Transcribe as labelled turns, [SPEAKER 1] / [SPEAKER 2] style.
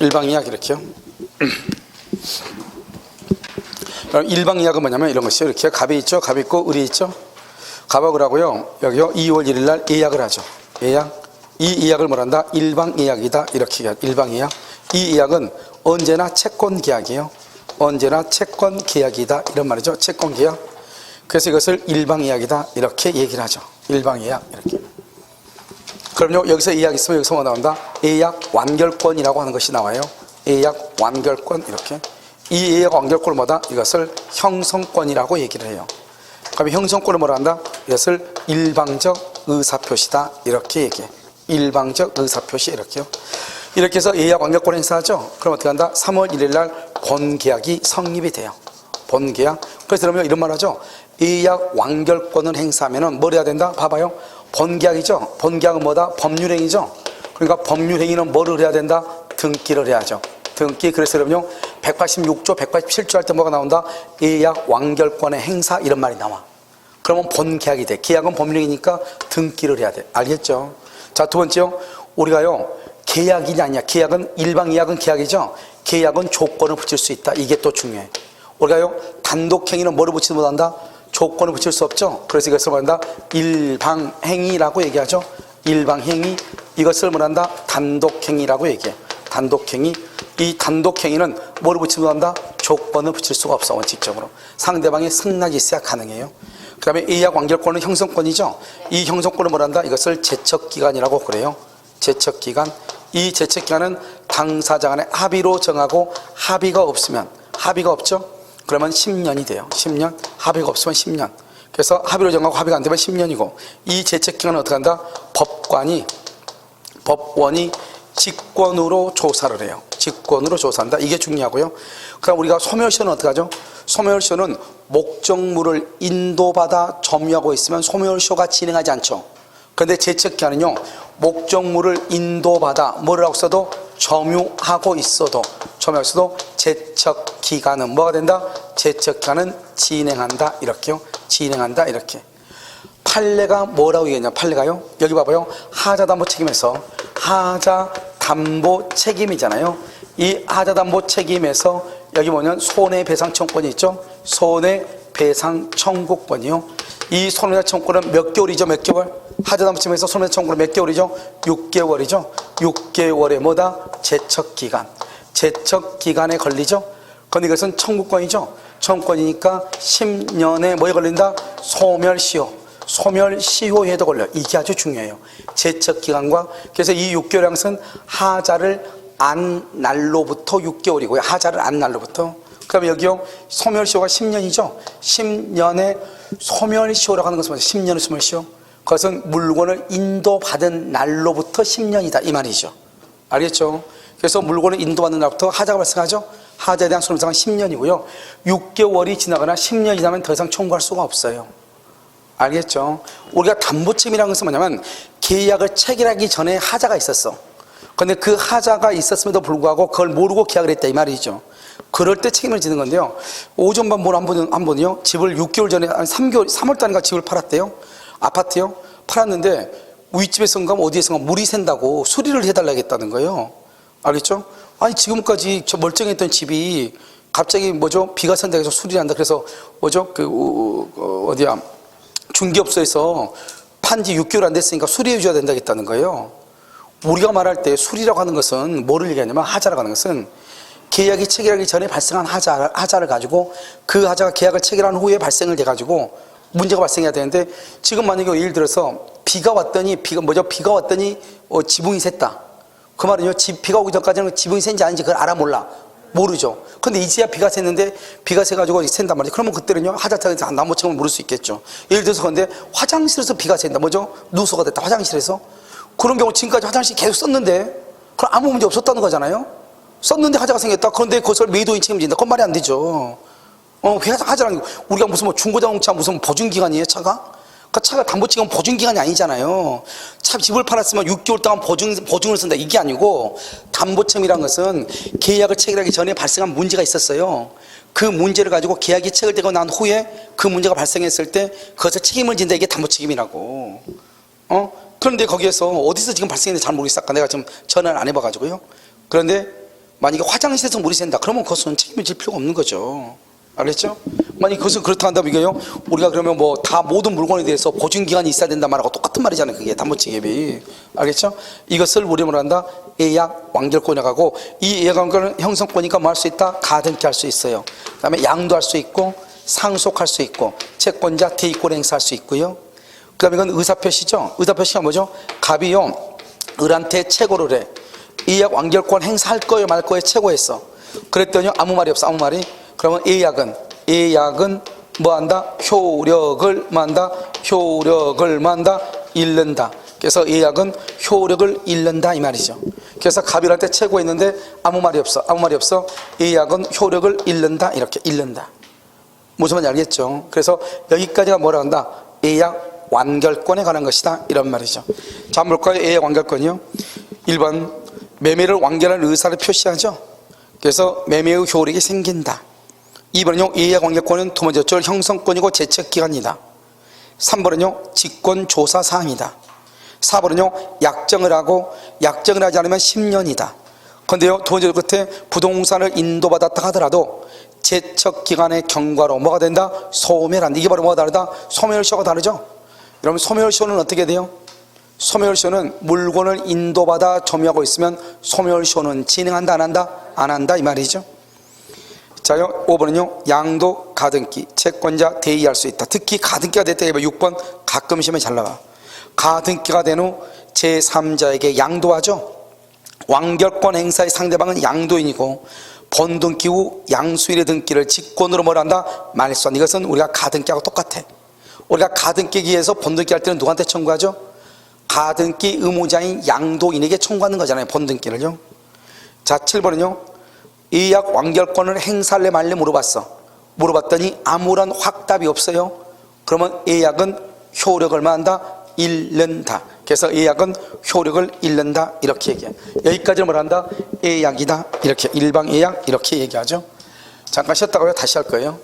[SPEAKER 1] 일방이약 이렇게요. 일방이약은 뭐냐면 이런 것이요. 이렇게 갑이 있죠. 갑이 있고 을이 있죠. 갑하고 하고요. 여기요. 2월 1일 날 예약을 하죠. 예약. 이 예약을 뭐란다? 일방 예약이다. 이렇게 얘기하- 일방 예약. 이 예약은 언제나 채권 계약이에요. 언제나 채권 계약이다. 이런 말이죠. 채권 계약. 그래서 이것을 일방 예약이다. 이렇게 얘기를 하죠. 일방 예약. 이렇게. 그럼요 여기서 예약 있으면 여기서 뭐 나온다? 예약 완결권이라고 하는 것이 나와요. 예약 완결권 이렇게 이 예약 완결권을 뭐다? 이것을 형성권이라고 얘기를 해요. 그럼 형성권을 뭐라 한다? 이것을 일방적 의사표시다 이렇게 얘기해. 일방적 의사표시 이렇게요. 이렇게 해서 예약 완결권 행사하죠. 그럼 어떻게 한다? 3월 1일 날 본계약이 성립이 돼요. 본계약. 그래서 그러면 이런 말 하죠. 예약 완결권을 행사하면은 뭘 해야 된다? 봐봐요. 본계약이죠. 본계약은 뭐다? 법률행위죠. 그러니까 법률행위는 뭐를 해야 된다? 등기를 해야죠. 등기. 그래서 그럼요. 186조, 187조 할 때 뭐가 나온다? 예약 완결권의 행사 이런 말이 나와. 그러면 본계약이 돼. 계약은 법률행위니까 등기를 해야 돼. 알겠죠? 자, 두 번째요. 우리가요. 계약이냐 아니냐. 계약은 일방 예약은 계약이죠. 계약은 조건을 붙일 수 있다. 이게 또 중요해. 우리가요. 단독 행위는 뭐를 붙이지 못한다? 조건을 붙일 수 없죠. 그래서 이것을 뭐한다? 일방행위라고 얘기하죠. 일방행위. 이것을 뭐한다? 단독행위라고 얘기해. 단독행위. 이 단독행위는 뭐를 붙이지 못한다? 조건을 붙일 수가 없어. 원칙적으로. 상대방이 승낙이 있어야 가능해요. 그 다음에 예약 완결권은 형성권이죠. 이 형성권을 뭐란다? 이것을 제척기간이라고 그래요. 제척기간. 이 제척기간은 당사자 간의 합의로 정하고 합의가 없으면, 합의가 없죠? 그러면 10년이 돼요. 10년. 합의가 없으면 10년. 그래서 합의로 정하고 합의가 안 되면 10년이고, 이 제척기간은 어떻게 한다? 법관이, 법원이 직권으로 조사를 해요. 직권으로 조사한다. 이게 중요하고요. 그럼 우리가 소멸시효는 어떻게 하죠? 소멸시효는 목적물을 인도받아 점유하고 있으면 소멸시효가 진행하지 않죠. 그런데 제척기한은요, 목적물을 인도받아 하고 있어도 점유하고 있어도 점유하고 있어도 제척 기간은 뭐가 된다? 제척 기간은 진행한다. 이렇게요. 진행한다. 이렇게. 판례가 뭐라고 얘기했냐? 판례가요. 여기 봐봐요. 하자 담보 책임에서 하자 담보 책임이잖아요. 이 하자 담보 책임에서 여기 뭐냐면 손해배상 청구권이 있죠. 손해배상 청구권이요. 이 손해배상 청구권은 몇 개월이죠? 몇 개월? 하자 담보 책임에서 손해배상 청구는 몇 개월이죠? 6개월이죠. 6개월의 뭐다? 제척 기간. 제척 기간에 걸리죠. 그런데 이것은 청구권이죠. 청구권이니까 10년에 뭐에 걸린다? 소멸 시효. 소멸 시효에도 걸려. 이게 아주 중요해요. 제척 기간과 그래서 이 6개월 양은 하자를 안 날로부터 6개월이고요. 하자를 안 날로부터. 그 다음에 여기요. 소멸 시효가 10년이죠. 10년의 소멸 시효라고 하는 것은 뭐죠? 10년의 소멸 시효. 그것은 물건을 인도받은 날로부터 10년이다. 이 말이죠. 알겠죠? 그래서 물건을 인도받는 날부터 하자가 발생하죠. 하자에 대한 손해배상은 10년이고요. 6개월이 지나거나 10년이 지나면 더 이상 청구할 수가 없어요. 알겠죠? 우리가 담보책임이라는 것은 뭐냐면 계약을 체결하기 전에 하자가 있었어. 근데 그 하자가 있었음에도 불구하고 그걸 모르고 계약을 했다 이 말이죠. 그럴 때 책임을 지는 건데요. 오전반 번한 번이요. 집을 6개월 전에, 한 3개월, 3월 달인가 집을 팔았대요. 아파트요. 팔았는데 윗집에선가 어디에선가 물이 샌다고 수리를 해달라겠다는 거예요. 알겠죠? 아니, 지금까지 저 멀쩡했던 집이 갑자기 뭐죠? 비가 산다 해서 수리를 한다. 그래서 뭐죠? 그, 어, 어디야? 중개업소에서 판 지 6개월 안 됐으니까 수리해 줘야 된다겠다는 거예요. 우리가 말할 때 수리라고 하는 것은 뭐를 얘기하냐면 하자라고 하는 것은 계약이 체결하기 전에 발생한 하자, 하자를 가지고 그 하자가 계약을 체결한 후에 발생을 돼가지고 문제가 발생해야 되는데 지금 만약에 예를 들어서 비가 왔더니 비가 뭐죠? 비가 왔더니 어, 지붕이 샜다. 그 말은요 지, 비가 오기 전까지는 지붕이 샌지 아닌지 그걸 알아 몰라. 모르죠. 근데 이제야 비가 샜는데 비가 새가지고 샌단 말이죠. 그러면 그때는요 하자장에서 나무책을 물을 수 있겠죠. 예를 들어서 근데 화장실에서 비가 샌다. 뭐죠? 누수가 됐다. 화장실에서. 그런 경우 지금까지 화장실 계속 썼는데 그럼 아무 문제 없었다는 거잖아요. 썼는데 하자가 생겼다. 그런데 그것을 매도인 책임진다. 그건 말이 안 되죠 어, 그 하자라는 게 우리가 무슨 뭐 중고자동차 무슨 보증기간이에요, 차가? 그 차가 담보책임 보증기간이 아니잖아요. 차 집을 팔았으면 6개월 동안 보증, 보증을 쓴다. 이게 아니고 담보책임이라는 것은 계약을 체결하기 전에 발생한 문제가 있었어요. 그 문제를 가지고 계약이 체결되고 난 후에 그 문제가 발생했을 때 그것을 책임을 진다. 이게 담보책임이라고. 어? 그런데 거기에서 어디서 지금 발생했는지 잘 모르겠어. 아까 내가 지금 전화를 안 해봐가지고요. 그런데 만약에 화장실에서 물이 샌다. 그러면 그것은 책임을 질 필요가 없는 거죠. 알겠죠? 만약 그것은 그렇다 한다면 이게요. 우리가 그러면 뭐 다 모든 물건에 대해서 보증 기간이 있어야 된다 말하고 똑같은 말이잖아요. 그게 담보책임이. 알겠죠? 이것을 우리 뭐란다? 예약 완결권이라고 하고 이 예약 완결 형성권이니까 뭐 할 수 있다? 가등기 할 수 있어요. 그다음에 양도 할 수 있고 상속할 수 있고 채권자 대의권 행사할 수 있고요. 그다음에 이건 의사 표시죠. 의사 표시가 뭐죠? 갑이요. 을한테 최고를 해. 예약 완결권 행사할 거예요, 말 거예요, 최고했어. 그랬더니 아무 말이 없어, 아무 말이. 그러면 예약은 예약은 뭐 한다? 효력을 만다. 효력을 만다. 잃는다. 그래서 예약은 효력을 잃는다 이 말이죠. 그래서 갑일한테 최고 했는데 아무 말이 없어, 아무 말이 없어. 예약은 효력을 잃는다 이렇게 잃는다. 무슨 말인지 알겠죠? 그래서 여기까지가 뭐라 한다? 예약 완결권에 관한 것이다. 이런 말이죠. 자, 볼까요? 예약 완결권이요. 1번, 매매를 완결할 의사를 표시하죠. 그래서 매매의 효력이 생긴다. 2번은요, 예약 완결권은 두 번째 줄 형성권이고 제척기간이다. 3번은요, 직권조사 사항이다. 4번은요, 약정을 하고 약정을 하지 않으면 10년이다. 근데요, 두 번째 끝에 부동산을 인도받았다 하더라도 제척 기간의 경과로 뭐가 된다? 소멸한다. 이게 바로 뭐가 다르다? 소멸시효가 다르죠? 여러분, 소멸시효는 어떻게 돼요? 소멸시효는 물건을 인도받아 점유하고 있으면 소멸시효는 진행한다, 안 한다? 안 한다, 이 말이죠. 자요, 5번은요, 양도 가등기, 채권자 대의할 수 있다. 특히 가등기가 됐다. 6번 가끔 시험에 잘 나와. 가등기가 된 후 제3자에게 양도하죠. 완결권 행사의 상대방은 양도인이고 본등기 후 양수일의 등기를 직권으로 뭘 한다? 말소한 이것은 우리가 가등기하고 똑같아. 우리가 가등기기에서 본등기 할 때는 누구한테 청구하죠? 가등기 의무자인 양도인에게 청구하는 거잖아요. 본등기를요. 자, 7번은요. 예약 완결권을 행사할래 말래 물어봤어. 물어봤더니 아무런 확답이 없어요. 그러면 예약은 효력을 얼마 한다? 잃는다. 그래서 예약은 효력을 잃는다. 이렇게 얘기해. 여기까지는 뭘 한다? 예약이다. 이렇게 일방 예약 이렇게 얘기하죠. 잠깐 쉬었다가요. 다시 할 거예요.